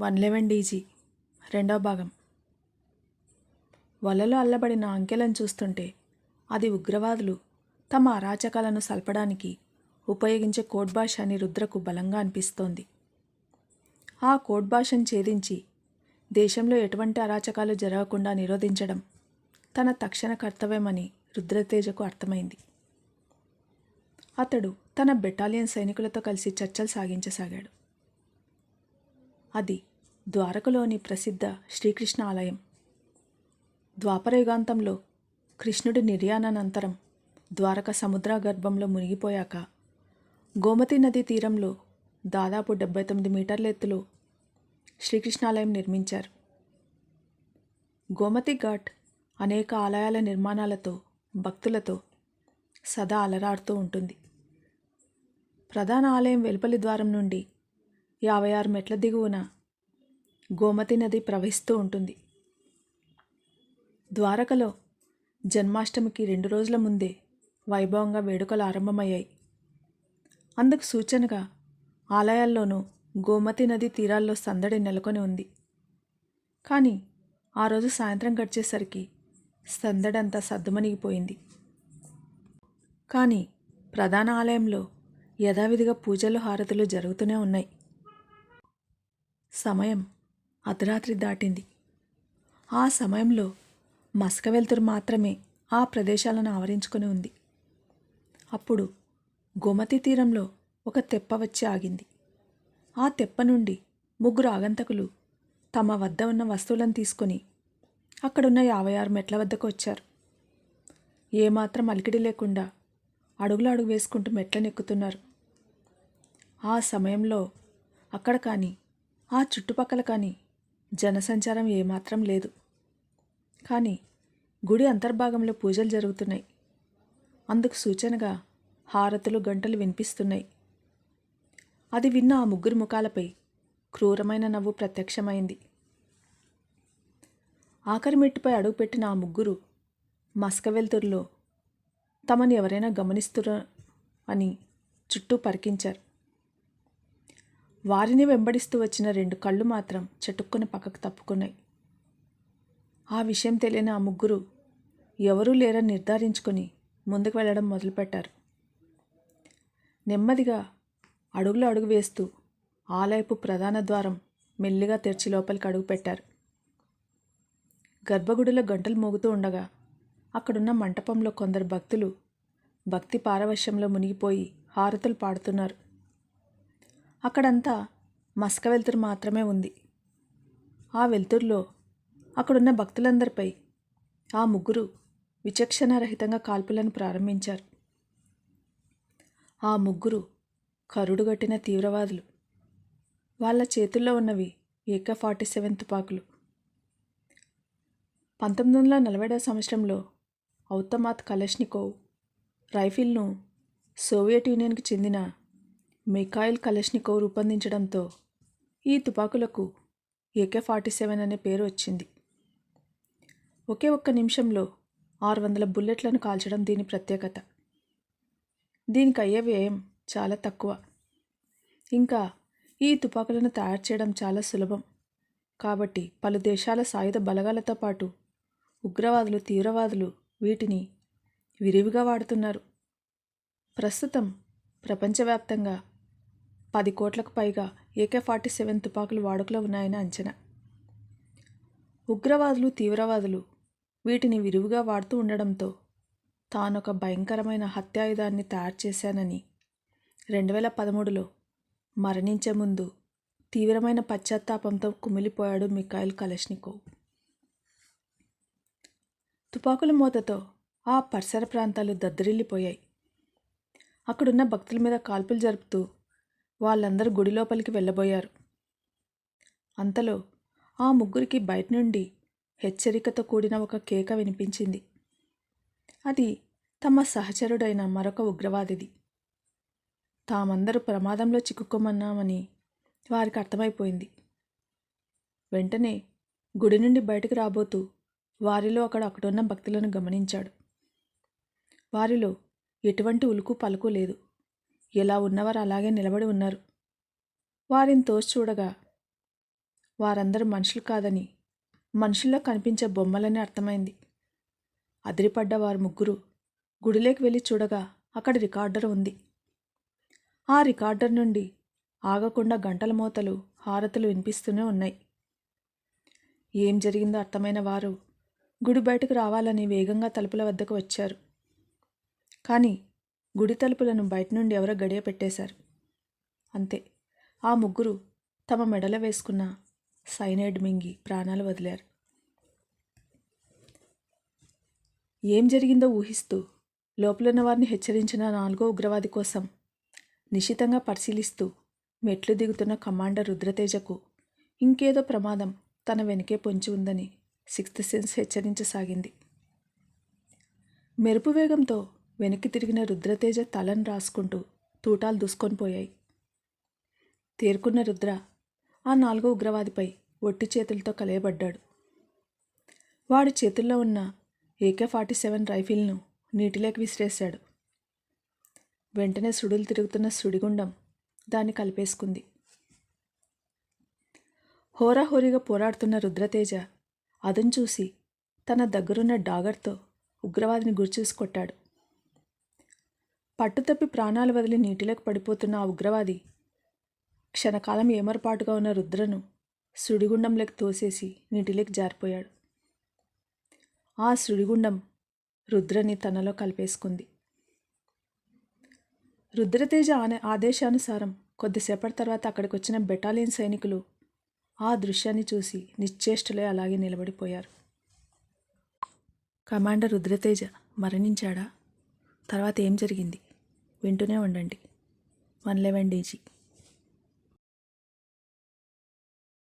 One eleven DG రెండవ భాగం. వలలో అల్లబడిన అంకెలను చూస్తుంటే అది ఉగ్రవాదులు తమ అరాచకాలను సల్పడానికి ఉపయోగించే కోడ్ భాష అని రుద్రకు బలంగా అనిపిస్తోంది. ఆ కోడ్ భాషను ఛేదించి దేశంలో ఎటువంటి అరాచకాలు జరగకుండా నిరోధించడం తన తక్షణ కర్తవ్యమని రుద్రతేజకు అర్థమైంది. అతడు తన బెటాలియన్ సైనికులతో కలిసి చర్చలు సాగించసాగాడు. అది ద్వారకలోని ప్రసిద్ధ శ్రీకృష్ణ ఆలయం ద్వాపరయుగాంతంలో కృష్ణుడి నిర్యాణానంతరం ద్వారక సముద్ర గర్భంలో మునిగిపోయాక గోమతి నదీ తీరంలో దాదాపు డెబ్బై తొమ్మిది మీటర్ల ఎత్తులో శ్రీకృష్ణాలయం నిర్మించారు. గోమతి ఘాట్ అనేక ఆలయాల నిర్మాణాలతో భక్తులతో సదా అలరాడుతూ ఉంటుంది. ప్రధాన ఆలయం వెలుపలి ద్వారం నుండి యాభై ఆరు మెట్ల దిగువన గోమతి నది ప్రవహిస్తూ ఉంటుంది. ద్వారకలో జన్మాష్టమికి రెండు రోజుల ముందే వైభవంగా వేడుకలు ఆరంభమయ్యాయి. అందుకు సూచనగా ఆలయాల్లోనూ గోమతి నది తీరాల్లో సందడి నెలకొని ఉంది. కానీ ఆ రోజు సాయంత్రం గడిచేసరికి సందడంతా సద్దుమణిగిపోయింది కానీ ప్రధాన ఆలయంలో యథావిధిగా పూజలు హారతులు జరుగుతూనే ఉన్నాయి. సమయం అర్ధరాత్రి దాటింది. ఆ సమయంలో మసక వెలుతురు మాత్రమే ఆ ప్రదేశాలను ఆవరించుకొని ఉంది. అప్పుడు గోమతి తీరంలో ఒక తెప్ప వచ్చి ఆగింది. ఆ తెప్ప నుండి ముగ్గురు ఆగంతకులు తమ వద్ద ఉన్న వస్తువులను తీసుకొని అక్కడున్న యాభై ఆరు మెట్ల వద్దకు వచ్చారు. ఏమాత్రం అలికిడి లేకుండా అడుగులు అడుగు వేసుకుంటూ మెట్లను ఎక్కుతున్నారు ఆ సమయంలో అక్కడ కానీ ఆ చుట్టుపక్కల కానీ జనసంచారం ఏమాత్రం లేదు. కానీ గుడి అంతర్భాగంలో పూజలు జరుగుతున్నాయి. అందుకు సూచనగా హారతులు గంటలు వినిపిస్తున్నాయి. అది విన్న ఆ ముగ్గురు ముఖాలపై క్రూరమైన నవ్వు ప్రత్యక్షమైంది. ఆఖరి మెట్టుపై అడుగుపెట్టిన ఆ ముగ్గురు మస్క వెలుతురులో తమని ఎవరైనా గమనిస్తురా అని చుట్టూ పరికించారు. వారిని వెంబడిస్తూ వచ్చిన రెండు కళ్ళు మాత్రం చటుక్కున పక్కకు తప్పుకున్నాయి. ఆ విషయం తెలియని ఆ ముగ్గురు ఎవరూ లేరని నిర్ధారించుకొని ముందుకు వెళ్ళడం మొదలుపెట్టారు. నెమ్మదిగా అడుగులు అడుగు వేస్తూ ఆలయపు ప్రధాన ద్వారం మెల్లిగా తెరిచి లోపలికి అడుగు పెట్టారు. గర్భగుడిలో గంటలు మోగుతూ ఉండగా అక్కడున్న మంటపంలో కొందరు భక్తులు భక్తి పారవశ్యంలో మునిగిపోయి హారతులు పాడుతున్నారు. అక్కడంతా మస్క వెలుతురు మాత్రమే ఉంది. ఆ వెలుతురులో అక్కడున్న భక్తులందరిపై ఆ ముగ్గురు విచక్షణారహితంగా కాల్పులను ప్రారంభించారు. ఆ ముగ్గురు కరుడుగట్టిన తీవ్రవాదులు. వాళ్ళ చేతుల్లో ఉన్నవి ఏక ఫార్టీ సెవెన్ తుపాకులు. పంతొమ్మిది వందల నలభైడవ సంవత్సరంలో ఔతమాత్ కలెష్నికోవ్ రైఫిల్ను సోవియట్ యూనియన్కి చెందిన మిఖాయిల్ కలష్నికోవ్ రూపొందించడంతో ఈ తుపాకులకు ఏకే ఫార్టీ సెవెన్ అనే పేరు వచ్చింది. ఒకే ఒక్క నిమిషంలో ఆరు వందల బుల్లెట్లను కాల్చడం దీని ప్రత్యేకత. దీనికి అయ్యే వ్యయం చాలా తక్కువ. ఇంకా ఈ తుపాకులను తయారు చేయడం చాలా సులభం. కాబట్టి పలు దేశాల సాయుధ బలగాలతో పాటు ఉగ్రవాదులు తీవ్రవాదులు వీటిని విరివిగా వాడుతున్నారు. ప్రస్తుతం ప్రపంచవ్యాప్తంగా పది కోట్లకు పైగా ఏకే ఫార్టీ సెవెన్ తుపాకులు వాడుకలో ఉన్నాయని అంచనా. ఉగ్రవాదులు తీవ్రవాదులు వీటిని విరివిగా వాడుతూ ఉండడంతో తానొక భయంకరమైన హత్యాయుధాన్ని తయారు చేశానని రెండు వేల పదమూడులో మరణించే ముందు తీవ్రమైన పశ్చాత్తాపంతో కుమిలిపోయాడు మిఖాయిల్ కలష్నికోవ్. తుపాకుల మూతతో ఆ పరిసర ప్రాంతాలు దద్దరిల్లిపోయాయి. అక్కడున్న భక్తుల మీద కాల్పులు జరుపుతూ వాళ్ళందరూ గుడి లోపలికి వెళ్ళబోయారు. అంతలో ఆ ముగ్గురికి బయట నుండి హెచ్చరికతో కూడిన ఒక కేక వినిపించింది. అది తమ సహచరుడైన మరొక ఉగ్రవాదిది. తామందరూ ప్రమాదంలో చిక్కుకోమన్నామని వారికి అర్థమైపోయింది. వెంటనే గుడి నుండి బయటకు రాబోతూ వారిలో అక్కడ అక్కడున్న భక్తులను గమనించాడు. వారిలో ఎటువంటి ఉలుకు పలుకు లేదు. ఎలా ఉన్నవారు అలాగే నిలబడి ఉన్నారు. వారిని తోసి చూడగా వారందరూ మనుషులు కాదని మనుషుల్లో కనిపించే బొమ్మలని అర్థమైంది. అదిరిపడ్డ వారు ముగ్గురు గుడిలోకి వెళ్ళి చూడగా అక్కడ రికార్డర్ ఉంది. ఆ రికార్డర్ నుండి ఆగకుండా గంటల మోతలు హారతులు వినిపిస్తూనే ఉన్నాయి. ఏం జరిగిందో అర్థమైన వారు గుడి బయటకు రావాలని వేగంగా తలుపుల వద్దకు వచ్చారు. కానీ గుడి తలుపులను బయట నుండి ఎవరో గడియ పెట్టేశారు. అంతే. ఆ ముగ్గురు తమ మెడల వేసుకున్న సైనైడ్ మింగి ప్రాణాలు వదిలారు. ఏం జరిగిందో ఊహిస్తూ లోపలున్న వారిని హెచ్చరించిన నాలుగో ఉగ్రవాది కోసం నిశితంగా పరిశీలిస్తూ మెట్లు దిగుతున్న కమాండర్ రుద్రతేజకు ఇంకేదో ప్రమాదం తన వెనుకే పొంచి ఉందని సిక్స్త్ సెన్స్ హెచ్చరించసాగింది. మెరుపు వేగంతో వెనక్కి తిరిగిన రుద్రతేజ తలను రాసుకుంటూ తూటాలు దూసుకొని పోయాయి. తేరుకున్న రుద్ర ఆ నాలుగో ఉగ్రవాదిపై ఒట్టి చేతులతో కలయబడ్డాడు. వాడి చేతుల్లో ఉన్న ఏకే ఫార్టీ సెవెన్ రైఫిల్ను నీటిలోకి విసిరేశాడు. వెంటనే సుడులు తిరుగుతున్న సుడిగుండం దాన్ని కలిపేసుకుంది. హోరాహోరీగా పోరాడుతున్న రుద్రతేజ అదను చూసి తన దగ్గరున్న డాగర్తో ఉగ్రవాదిని గురిచూసి కొట్టాడు. పట్టుతప్పి ప్రాణాలు వదిలి నీటిలోకి పడిపోతున్న ఆ ఉగ్రవాది క్షణకాలం ఏమరపాటుగా ఉన్న రుద్రను సుడిగుండంలోకి తోసేసి నీటిలోకి జారిపోయాడు. ఆ సుడిగుండం రుద్రని తనలో కలిపేసుకుంది. రుద్రతేజ ఆనే ఆదేశానుసారం కొద్దిసేపటి తర్వాత అక్కడికి వచ్చిన బెటాలియన్ సైనికులు ఆ దృశ్యాన్ని చూసి నిశ్చేష్టలే అలాగే నిలబడిపోయారు. కమాండర్ రుద్రతేజ మరణించాడా? తర్వాత ఏం జరిగింది? వింటూనే ఉండండి. One eleven DG.